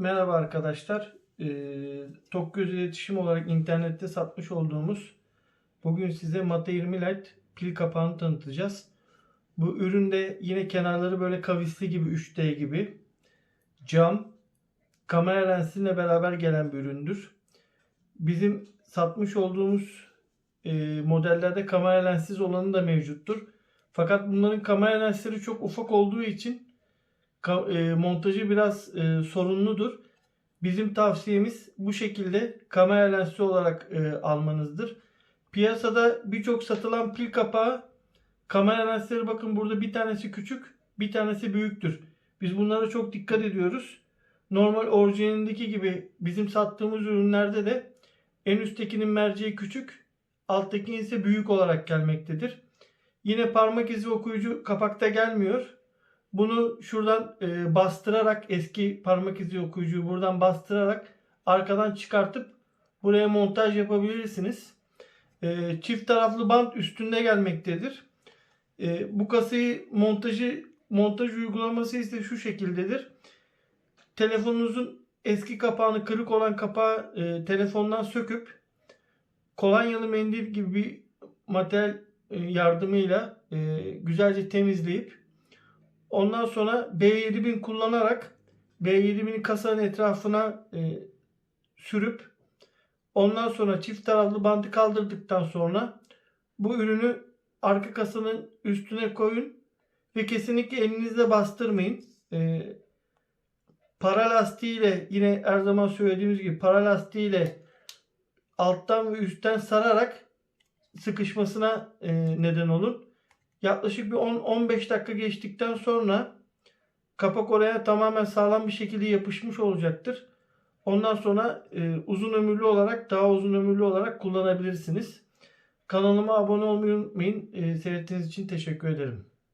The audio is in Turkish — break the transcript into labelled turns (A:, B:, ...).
A: Merhaba arkadaşlar. Ee, Tokgöz İletişim olarak internette satmış olduğumuz bugün size Mate 20 Lite pil kapağını tanıtacağız. Bu üründe yine kenarları böyle kavisli gibi 3D gibi cam kamera lensiyle beraber gelen bir üründür. Bizim satmış olduğumuz e, modellerde kamera lensiz olanı da mevcuttur. Fakat bunların kamera lensleri çok ufak olduğu için e, montajı biraz e, sorunludur. Bizim tavsiyemiz bu şekilde kamera lensi olarak e, almanızdır. Piyasada birçok satılan pil kapağı kamera lensleri bakın burada bir tanesi küçük, bir tanesi büyüktür. Biz bunlara çok dikkat ediyoruz. Normal orijinalindeki gibi bizim sattığımız ürünlerde de en üsttekinin merceği küçük, alttakinin ise büyük olarak gelmektedir. Yine parmak izi okuyucu kapakta gelmiyor. Bunu şuradan e, bastırarak eski parmak izi okuyucuyu buradan bastırarak arkadan çıkartıp buraya montaj yapabilirsiniz. E, çift taraflı bant üstünde gelmektedir. E, bu kasayı montajı montaj uygulaması ise şu şekildedir. Telefonunuzun eski kapağını kırık olan kapağı e, telefondan söküp kolonyalı mendil gibi bir materyal e, yardımıyla e, güzelce temizleyip Ondan sonra B7000 kullanarak B7000'i kasanın etrafına e, sürüp ondan sonra çift taraflı bandı kaldırdıktan sonra bu ürünü arka kasanın üstüne koyun ve kesinlikle elinizle bastırmayın. E, para lastiğiyle yine her zaman söylediğimiz gibi para lastiğiyle alttan ve üstten sararak sıkışmasına e, neden olun. Yaklaşık bir 10-15 dakika geçtikten sonra kapak oraya tamamen sağlam bir şekilde yapışmış olacaktır. Ondan sonra e, uzun ömürlü olarak daha uzun ömürlü olarak kullanabilirsiniz. Kanalıma abone olmayı unutmayın. E, seyrettiğiniz için teşekkür ederim.